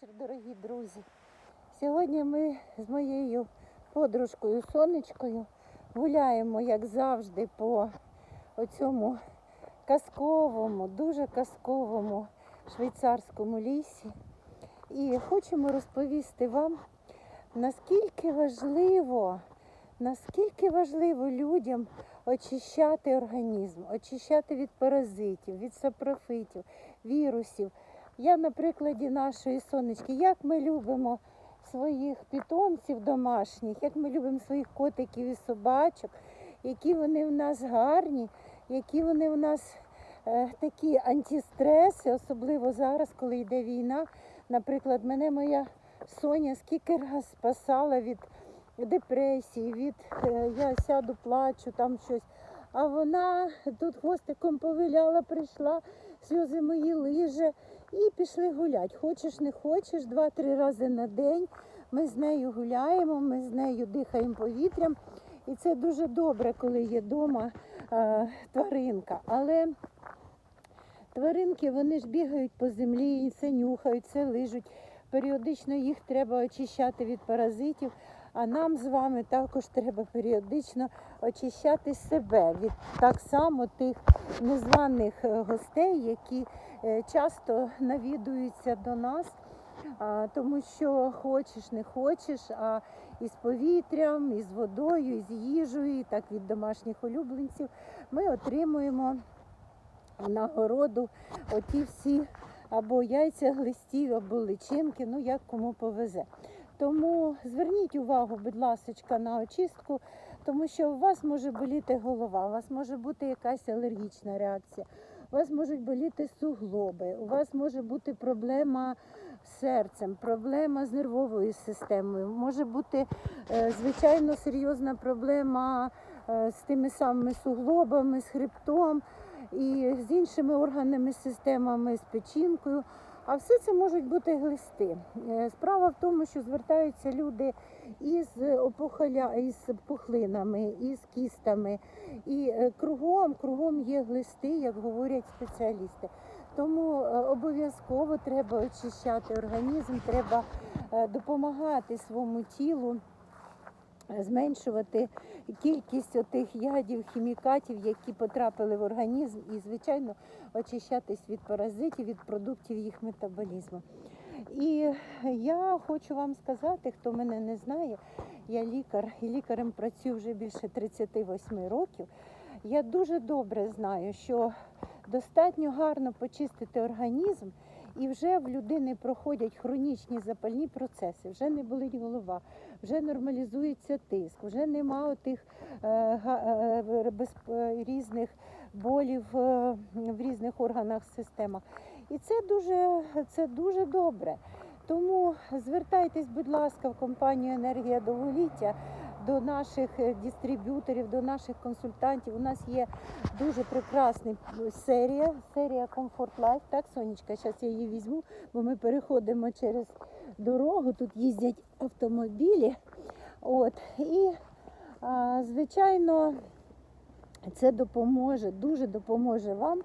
вечір, дорогі друзі. Сьогодні ми з моєю подружкою Сонечкою гуляємо, як завжди, по оцьому казковому, дуже казковому швейцарському лісі. І хочемо розповісти вам, наскільки важливо, наскільки важливо людям очищати організм, очищати від паразитів, від сапрофитів, вірусів. Я на прикладі нашої сонечки, як ми любимо своїх питомців домашніх, як ми любимо своїх котиків і собачок, які вони в нас гарні, які вони в нас е, такі антистреси, особливо зараз, коли йде війна. Наприклад, мене моя Соня скільки раз спасала від депресії, від е, я сяду, плачу, там щось. А вона тут хвостиком повиляла, прийшла, сльози мої лиже і пішли гуляти. Хочеш, не хочеш, два-три рази на день. Ми з нею гуляємо, ми з нею дихаємо повітрям. І це дуже добре, коли є вдома е, тваринка. Але тваринки вони ж бігають по землі, це нюхають, це лижуть. Періодично їх треба очищати від паразитів. А нам з вами також треба періодично очищати себе від так само тих незваних е, гостей, які е, часто навідуються до нас, тому що хочеш, не хочеш, а із повітрям, із водою, із їжею, і так від домашніх улюбленців ми отримуємо нагороду оті всі або яйця глистів, або личинки, ну як кому повезе. Тому зверніть увагу, будь ласка, на очистку, тому що у вас може боліти голова, у вас може бути якась алергічна реакція, у вас можуть боліти суглоби, у вас може бути проблема з серцем, проблема з нервовою системою, може бути е, звичайно серйозна проблема е, з тими самими суглобами, з хребтом і з іншими органами, системами, з печінкою. А все це можуть бути глисти. Е, Справа в тому, що звертаються люди із опухоля, із пухлинами, із кістами. І е, кругом, кругом є глисти, як говорять спеціалісти. Тому е, обов'язково треба очищати організм, треба е, допомагати своєму тілу е, зменшувати кількість отих ядів, хімікатів, які потрапили в організм, і, звичайно, очищатись від паразитів, від продуктів їх метаболізму. І я хочу вам сказати, хто мене не знає, я лікар і лікарем працюю вже більше 38 років. Я дуже добре знаю, що достатньо гарно почистити організм, і вже в людини проходять хронічні запальні процеси, вже не болить голова, вже нормалізується тиск, вже нема тих е, е, е, різних болів в різних органах системах. І це дуже, це дуже добре. Тому звертайтесь, будь ласка, в компанію Енергія довголіття до наших дистриб'юторів, до наших консультантів. У нас є дуже прекрасна серія, серія Comfort Life. Так, Сонечка, зараз я її візьму, бо ми переходимо через дорогу. Тут їздять автомобілі. От. І, звичайно, це допоможе, дуже допоможе вам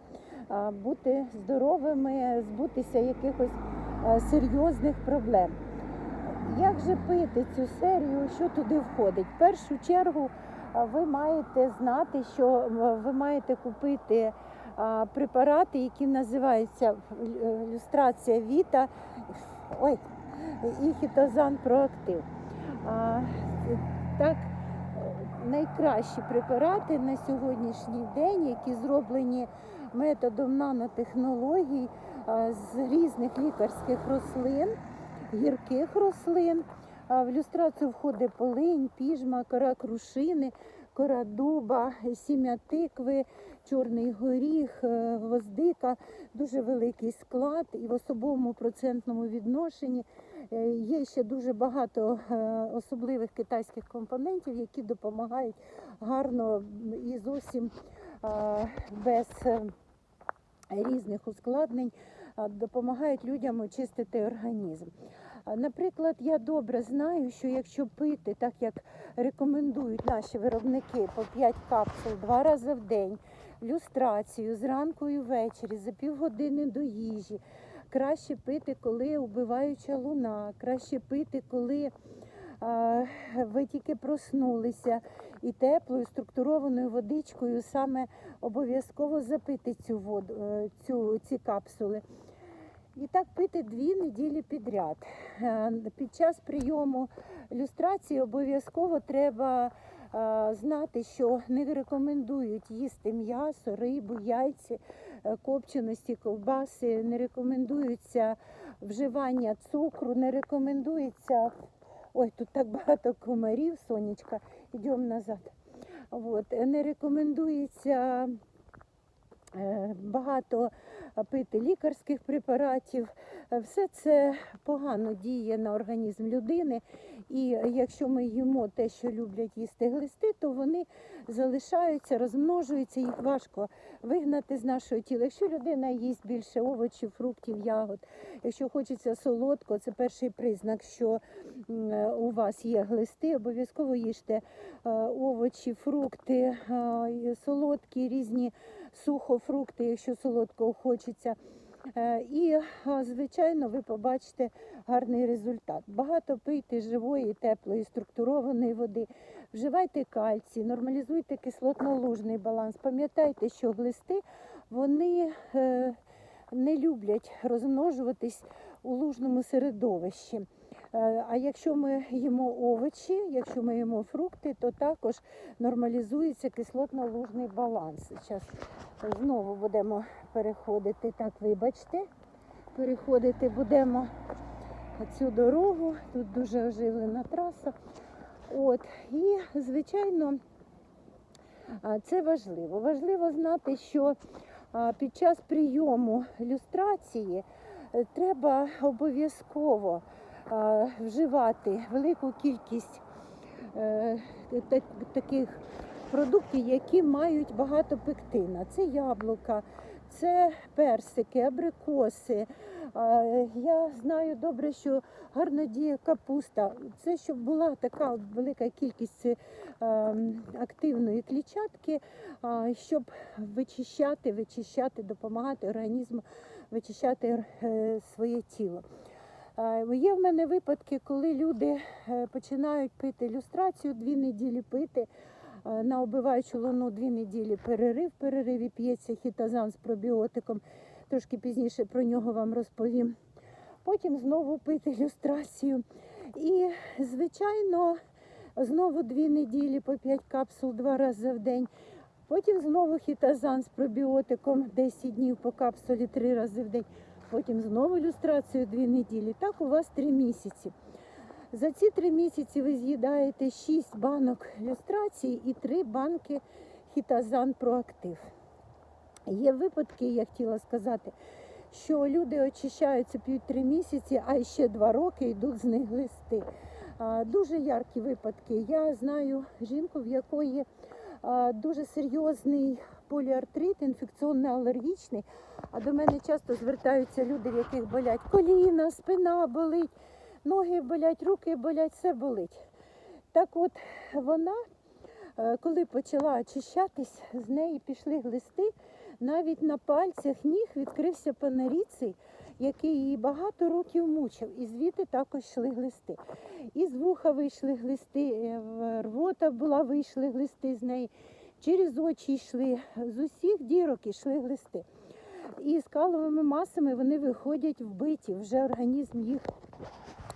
бути здоровими, збутися якихось серйозних проблем. Як же пити цю серію, що туди входить? В першу чергу ви маєте знати, що ви маєте купити препарати, які називаються е, люстрація Віта ой, і хітозан проактив. А, Так, найкращі препарати на сьогоднішній день, які зроблені методом нанотехнологій з різних лікарських рослин, гірких рослин. В люстрацію входить полинь, піжма, кора крушини, кора дуба, сім'я тикви, чорний горіх, е, гвоздика, дуже великий склад і в особовому процентному відношенні Є ще дуже багато е, особливих китайських компонентів, які допомагають гарно і зовсім е, без е, різних ускладнень е, допомагають людям очистити організм. Наприклад, я добре знаю, що якщо пити, так як рекомендують наші виробники по 5 капсул два рази в день, люстрацію зранку і ввечері за півгодини до їжі, краще пити, коли убиваюча луна, краще пити, коли а, ви тільки проснулися, і теплою структурованою водичкою саме обов'язково запити цю воду, е, цю, ці капсули. І так пити дві неділі підряд. Е, Під час прийому люстрації обов'язково треба е, знати, що не рекомендують їсти м'ясо, рибу, яйці, копченості, ковбаси, не рекомендується вживання цукру, не рекомендується. Ой, тут так багато комарів, сонечка, йдемо назад. От, не рекомендується е, багато пити лікарських препаратів. Е, Все це погано діє на організм людини. І якщо ми їмо те, що люблять їсти глисти, то вони залишаються, розмножуються, їх важко вигнати з нашого тіла. Якщо людина їсть більше овочів, фруктів, ягод, якщо хочеться солодко, це перший признак, що у вас є глисти, обов'язково їжте е, овочі, фрукти, е, солодкі, різні сухофрукти, якщо солодкого хочеться. Е, І, звичайно, ви побачите гарний результат. Багато пийте живої, теплої, структурованої води, вживайте кальцій, нормалізуйте кислотно-лужний баланс. Пам'ятайте, що глисти вони е, не люблять розмножуватись у лужному середовищі. Е, А якщо ми їмо овочі, якщо ми їмо фрукти, то також нормалізується кислотно-лужний баланс. Зараз знову будемо переходити, так вибачте, переходити будемо цю дорогу. Тут дуже оживлена траса. От, і, звичайно, це важливо. Важливо знати, що під час прийому люстрації е, треба обов'язково вживати велику кількість е, та- таких продуктів, які мають багато пектина. Це яблука, це персики, абрикоси. А, Я знаю добре, що гарно діє капуста. Це щоб була така велика кількість е, активної клітчатки, щоб вичищати, вичищати, допомагати організму вичищати е, своє тіло. Є в мене випадки, коли люди е, починають пити люстрацію, дві неділі пити. е, На обиваючу луну дві неділі перерив. Перериві п'ється хітазан з пробіотиком. Трошки пізніше про нього вам розповім. Потім знову пити люстрацію. І, звичайно, знову дві неділі по 5 капсул два рази в день. Потім знову хітазан з пробіотиком 10 днів по капсулі три рази в день. Потім знову люстрацію дві неділі. Так у вас три місяці. За ці три місяці ви з'їдаєте 6 банок люстрації і 3 банки хітазан проактив. Є випадки, я хотіла сказати, що люди очищаються п'ють три місяці, а ще два роки йдуть з них листи. Дуже яркі випадки. Я знаю жінку, в якої дуже серйозний поліартрит, інфекційно-алергічний. А до мене часто звертаються люди, в яких болять коліна, спина болить, ноги болять, руки болять, все болить. Так от вона, е, коли почала очищатись, з неї пішли глисти, навіть на пальцях ніг відкрився панаріцей, який її багато років мучив. І звідти також йшли глисти. І з вуха вийшли глисти, е, рвота була, вийшли глисти з неї, через очі йшли, з усіх дірок йшли глисти. І з каловими масами вони виходять вбиті, вже організм їх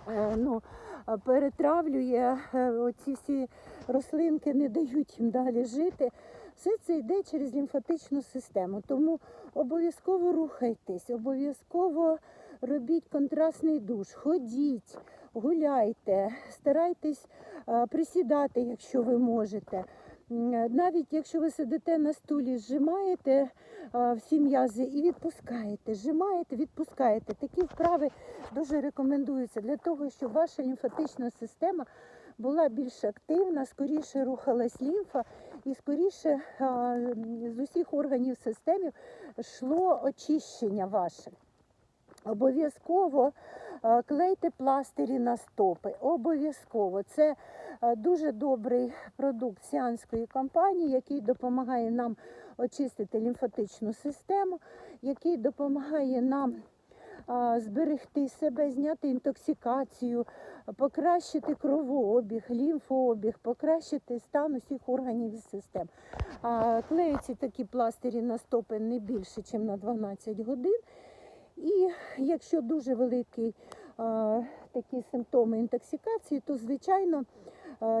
е, ну, перетравлює, е, оці всі рослинки не дають їм далі жити. Все це йде через лімфатичну систему. Тому обов'язково рухайтесь, обов'язково робіть контрастний душ, ходіть, гуляйте, старайтесь е, присідати, якщо ви можете. Е, Навіть якщо ви сидите на стулі, зжимаєте всі м'язи і відпускаєте, зжимаєте, відпускаєте. Такі вправи дуже рекомендуються для того, щоб ваша лімфатична система була більш активна, скоріше рухалась лімфа і скоріше з усіх органів системи йшло очищення ваше. Обов'язково е, клейте пластирі на стопи. Обов'язково. Це е, дуже добрий продукт сіанської компанії, який допомагає нам очистити лімфатичну систему, який допомагає нам зберегти себе, зняти інтоксикацію, покращити кровообіг, лімфообіг, покращити стан усіх органів і систем. Клеються такі пластирі на стопи не більше, ніж на 12 годин. І якщо дуже великі такі симптоми інтоксикації, то звичайно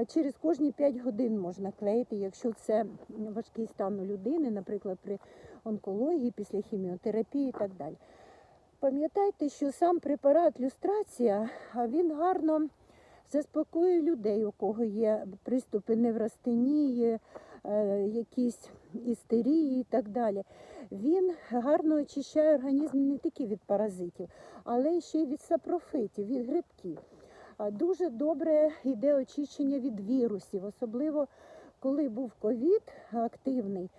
через кожні 5 годин можна клеїти, якщо це важкий стан у людини, наприклад, при онкології, після хіміотерапії і так далі. Пам'ятайте, що сам препарат люстрація він гарно заспокоює людей, у кого є приступи неврастенії, е, якісь істерії і так далі. Він гарно очищає організм не тільки від паразитів, але ще й від сапрофитів, від грибків. Дуже добре йде очищення від вірусів, особливо коли був ковід активний.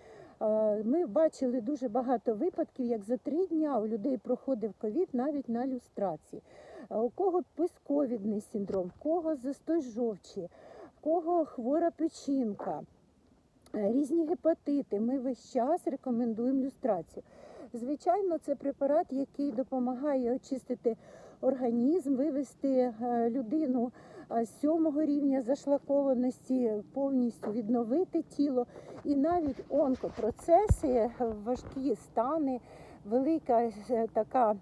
Ми бачили дуже багато випадків, як за три дня у людей проходив ковід навіть на люстрації. У кого постковідний синдром, в кого застой жовчі, в кого хвора печінка, різні гепатити. Ми весь час рекомендуємо люстрацію. Звичайно, це препарат, який допомагає очистити організм, вивести е, людину е, з сьомого рівня зашлакованості, повністю відновити тіло. І навіть онкопроцеси, е, важкі стани, велика е, така е,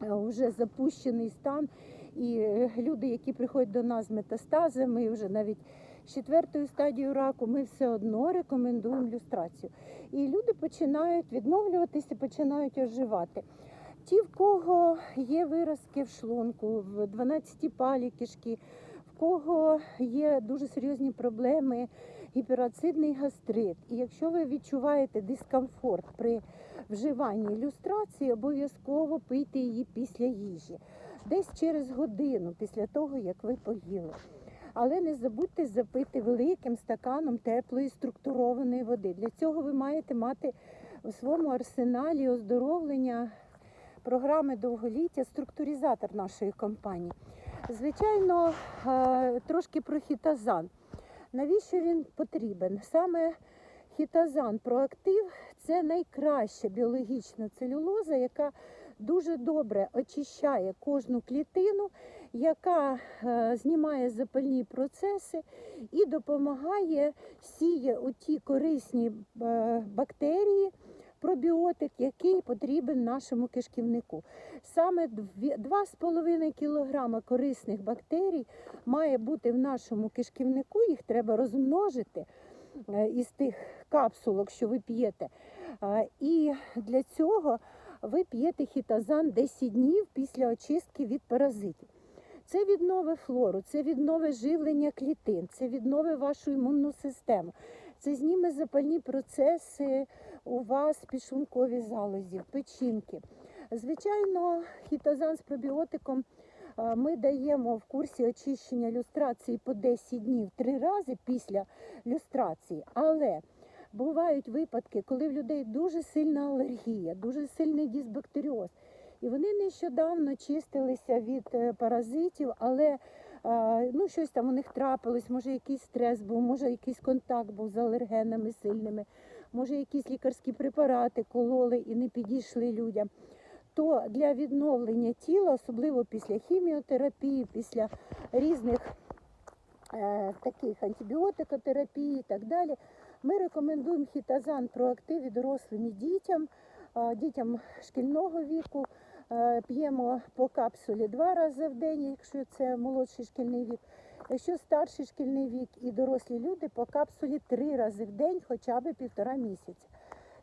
вже запущений стан. І е, люди, які приходять до нас з метастазами, вже навіть четвертою стадією раку, ми все одно рекомендуємо люстрацію. І люди починають відновлюватися, починають оживати. Ті, в кого є виразки в шлунку, в 12 палі кишки, в кого є дуже серйозні проблеми, гіперацидний гастрит. І якщо ви відчуваєте дискомфорт при вживанні ілюстрації, обов'язково пийте її після їжі, десь через годину після того, як ви поїли. Але не забудьте запити великим стаканом теплої структурованої води. Для цього ви маєте мати у своєму арсеналі оздоровлення програми довголіття структуризатор нашої компанії. Звичайно, е, трошки про хітазан. Навіщо він потрібен? Саме хітазан проактив це найкраща біологічна целюлоза, яка дуже добре очищає кожну клітину, яка е, знімає запальні процеси і допомагає сіє у ті корисні е, бактерії, пробіотик, який потрібен нашому кишківнику. Саме дві- 2,5 кг корисних бактерій має бути в нашому кишківнику, їх треба розмножити е, із тих капсулок, що ви п'єте. І для цього ви п'єте хітазан 10 днів після очистки від паразитів. Це відновить флору, це відновить живлення клітин, це відновить вашу імунну систему, це зніме запальні процеси у вас в підшлунковій залозі, печінки. Звичайно, хітозан з пробіотиком ми даємо в курсі очищення люстрації по 10 днів три рази після люстрації. Але бувають випадки, коли в людей дуже сильна алергія, дуже сильний дисбактеріоз. І вони нещодавно чистилися від е, паразитів, але е, ну, щось там у них трапилось, може якийсь стрес був, може якийсь контакт був з алергенами сильними, може якісь лікарські препарати кололи і не підійшли людям. То для відновлення тіла, особливо після хіміотерапії, після різних е, таких антибіотикотерапії і так далі, ми рекомендуємо хітазан проактив і дорослим і дітям, а, дітям шкільного віку. Е, П'ємо по капсулі два рази в день, якщо це молодший шкільний вік. Якщо старший шкільний вік і дорослі люди по капсулі три рази в день, хоча б півтора місяця.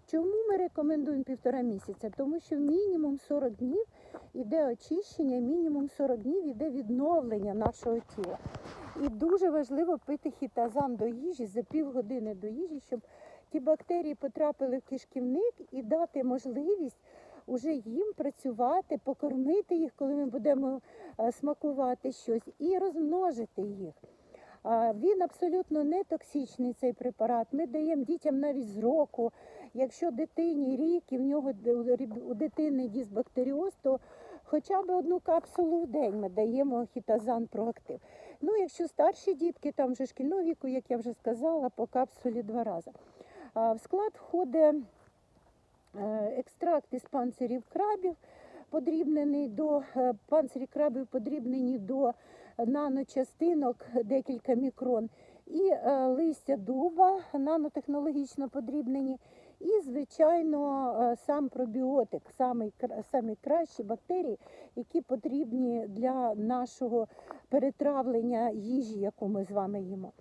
Чому ми рекомендуємо півтора місяця? Тому що мінімум 40 днів іде очищення, мінімум 40 днів іде відновлення нашого тіла. І дуже важливо пити хітазан до їжі за півгодини до їжі, щоб ті бактерії потрапили в кишківник і дати можливість уже їм працювати, покормити їх, коли ми будемо е, смакувати щось, і розмножити їх. Він абсолютно не токсичний цей препарат. Ми даємо дітям навіть з року. Якщо дитині рік і в нього у дитини дисбактеріоз, то хоча б одну капсулу в день ми даємо хітазан проактив. Ну, якщо старші дітки, там вже шкільного віку, як я вже сказала, по капсулі два рази. В склад входить екстракт із панцирів крабів, подрібнений до е, панцирі крабів подрібнені до наночастинок декілька мікрон, і е, листя дуба нанотехнологічно подрібнені. І, звичайно, е, сам пробіотик, самі кращі бактерії, які потрібні для нашого перетравлення їжі, яку ми з вами їмо.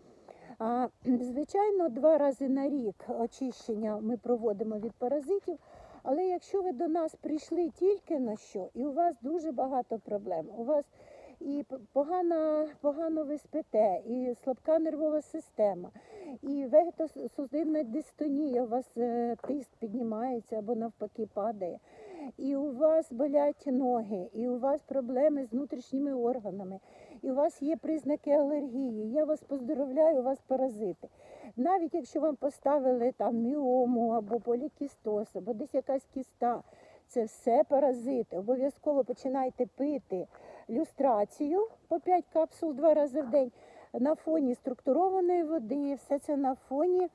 Звичайно, два рази на рік очищення ми проводимо від паразитів. Але якщо ви до нас прийшли тільки на що, і у вас дуже багато проблем, у вас і погано, погано ви спите, і слабка нервова система, і вегетосудинна дистонія, у вас е, тиск піднімається або навпаки падає, і у вас болять ноги, і у вас проблеми з внутрішніми органами, і у вас є признаки алергії. Я вас поздоровляю, у вас паразити. Навіть якщо вам поставили там міому або полікістоз, або десь якась кіста, це все паразити. Обов'язково починайте пити люстрацію по 5 капсул два рази в день на фоні структурованої води, все це на фоні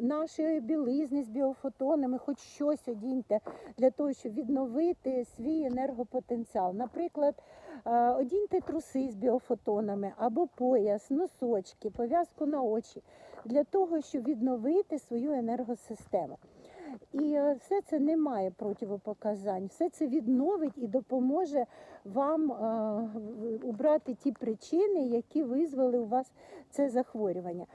нашої білизни з біофотонами, хоч щось одіньте для того, щоб відновити свій енергопотенціал. Наприклад, е, одіньте труси з біофотонами або пояс, носочки, пов'язку на очі для того, щоб відновити свою енергосистему. І е, все це не має противопоказань, все це відновить і допоможе вам е, убрати ті причини, які визвали у вас це захворювання.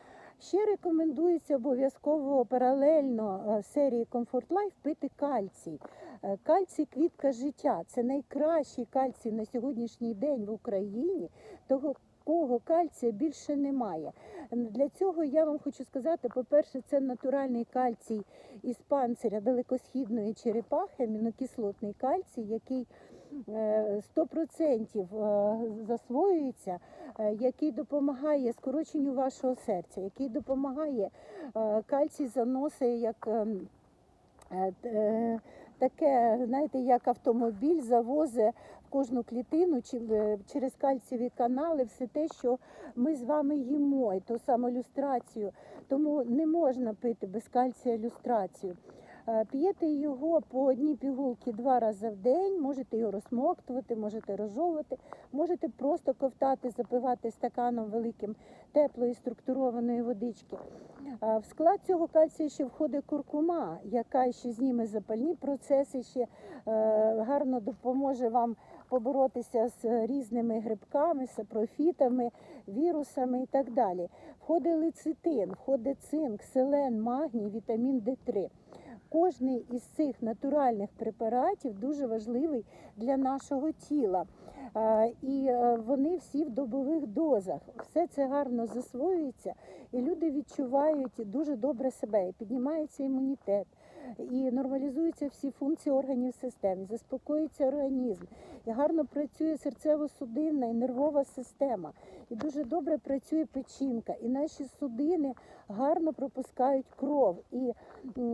Ще рекомендується обов'язково паралельно е, серії Comfort Life пити кальцій. Е, Кальцій квітка життя це найкращий кальцій на сьогоднішній день в Україні. Того кого кальція більше немає. Для цього я вам хочу сказати: по-перше, це натуральний кальцій із панциря далекосхідної черепахи, амінокислотний кальцій, який 100% е, засвоюється, е, який допомагає скороченню вашого серця, який допомагає е, кальцій заносить як ем, таке, знаєте, як автомобіль завозить в кожну клітину через кальцієві канали все те, що ми з вами їмо, і ту саму люстрацію. Тому не можна пити без кальція люстрацію. Е, П'єте його по одній пігулці два рази в день, можете його розсмоктувати, можете розжовувати, можете просто ковтати, запивати стаканом великим теплої структурованої водички. Е, В склад цього кальцію ще входить куркума, яка ще зніме запальні процеси, ще е, гарно допоможе вам поборотися з різними грибками, сапрофітами, вірусами і так далі. Входить лецитин, входить цинк, селен, магній, вітамін Д3. Кожний із цих натуральних препаратів дуже важливий для нашого тіла. І е, вони всі в добових дозах. Все це гарно засвоюється, і люди відчувають дуже добре себе, і піднімається імунітет, і нормалізуються всі функції органів системи, заспокоюється організм, і гарно працює серцево-судинна і нервова система, і дуже добре працює печінка, і наші судини гарно пропускають кров. І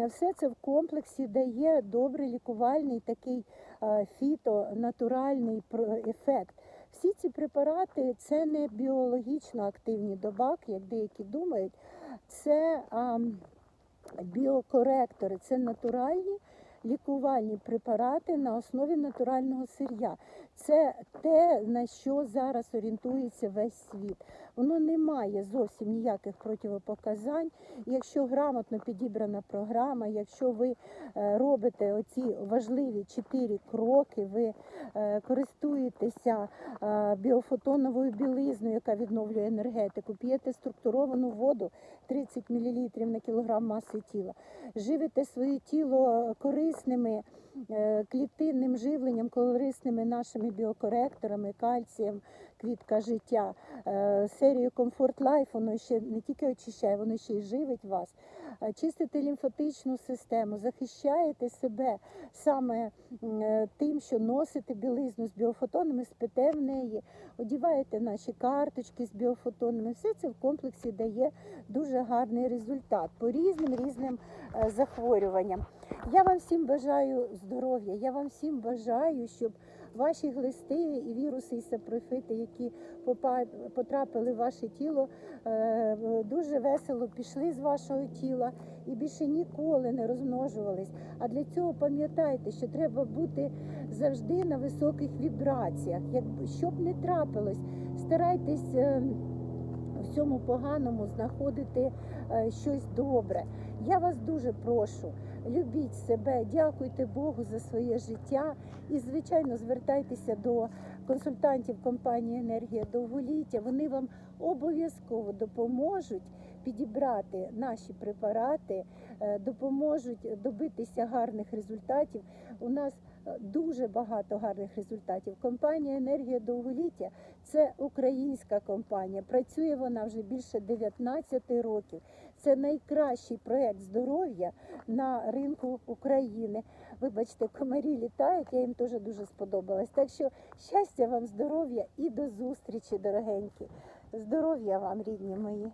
все це в комплексі дає добрий лікувальний такий фіто-натуральний ефект. Всі ці препарати це не біологічно активні добавки, як деякі думають. Це ам, біокоректори, це натуральні лікувальні препарати на основі натурального сир'я. Це те, на що зараз орієнтується весь світ. Воно не має зовсім ніяких противопоказань. Якщо грамотно підібрана програма, якщо ви е, робите оці важливі чотири кроки, ви е, користуєтеся е, біофотоновою білизною, яка відновлює енергетику, п'єте структуровану воду 30 мл на кілограм маси тіла, живите своє тіло корисними е, клітинним живленням, корисними нашими біокоректорами, кальцієм, квітка життя, е, серію Comfort Life, воно ще не тільки очищає, воно ще й живить вас. Е, Чистите лімфатичну систему, захищаєте себе саме е, тим, що носите білизну з біофотонами, спите в неї, одіваєте наші карточки з біофотонами. Все це в комплексі дає дуже гарний результат по різним різним захворюванням. Я вам всім бажаю здоров'я, я вам всім бажаю, щоб ваші глисти і віруси і сапрофити, які потрапили в ваше тіло, е, дуже весело пішли з вашого тіла і більше ніколи не розмножувались. А для цього пам'ятайте, що треба бути завжди на високих вібраціях. Як що б не трапилось, старайтесь. е, в цьому поганому знаходити е, щось добре. Я вас дуже прошу, любіть себе, дякуйте Богу за своє життя і, звичайно, звертайтеся до консультантів компанії Енергія довголіття. Вони вам обов'язково допоможуть підібрати наші препарати, е, допоможуть добитися гарних результатів. У нас е, дуже багато гарних результатів. Компанія Енергія довголіття це українська компанія. Працює вона вже більше 19 років. Це найкращий проект здоров'я на ринку України. Вибачте, комарі літають, я їм теж дуже сподобалась. Так що щастя вам, здоров'я і до зустрічі, дорогенькі. Здоров'я вам, рідні мої.